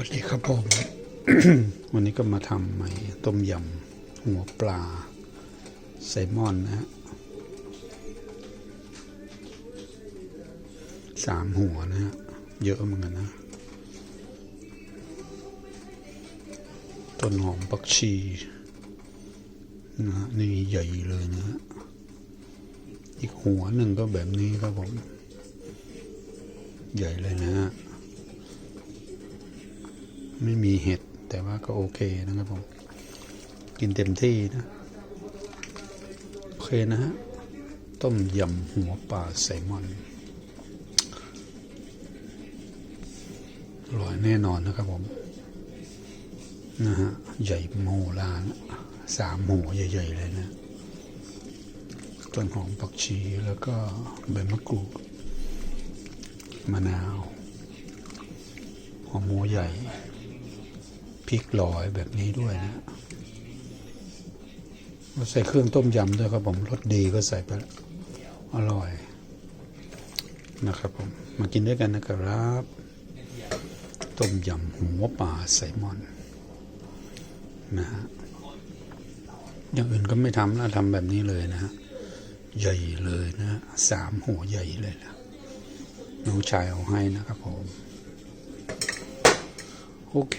วัสดีครับผม วันนี้ก็มาทำใหม่ต้มยำหัวปลาไซลมอนนะฮะสามหัวนะฮะ เยอะเหมือนกันนะ ต้นหอมปักชีนะฮะนี่ใหญ่เลยนะฮะ อีกหัวหนึ่งก็แบบนี้ครับผม ใหญ่เลยนะฮะ ไม่มีเห็ด แต่ว่าก็โอเคนะครับผม กินเต็มที่นะ โอเคนะฮะ ต้มยำหัวปลาแซลมอนอร่อยแน่นอนนะครับผม นะฮะ ใหญ่โมลานสามหัวใหญ่ๆเลยนะต้นหอมผักชีแล้วก็ใบมะกรูดมะนาวหอมหัวใหญ่ พริกลอยแบบนี้ด้วยนะเราใส่เครื่องต้มยำด้วยครับผมรสดีก็ใส่ไปแล้วอร่อยนะครับผมมากินด้วยกันนะครับ ต้มยำหัวปลาไซลมอนนะฮะอย่างอื่นก็ไม่ทำนะทำแบบนี้เลยนะฮะใหญ่เลยนะฮะสามหัวใหญ่เลยนะน้องชายเอาให้นะครับผม โอเค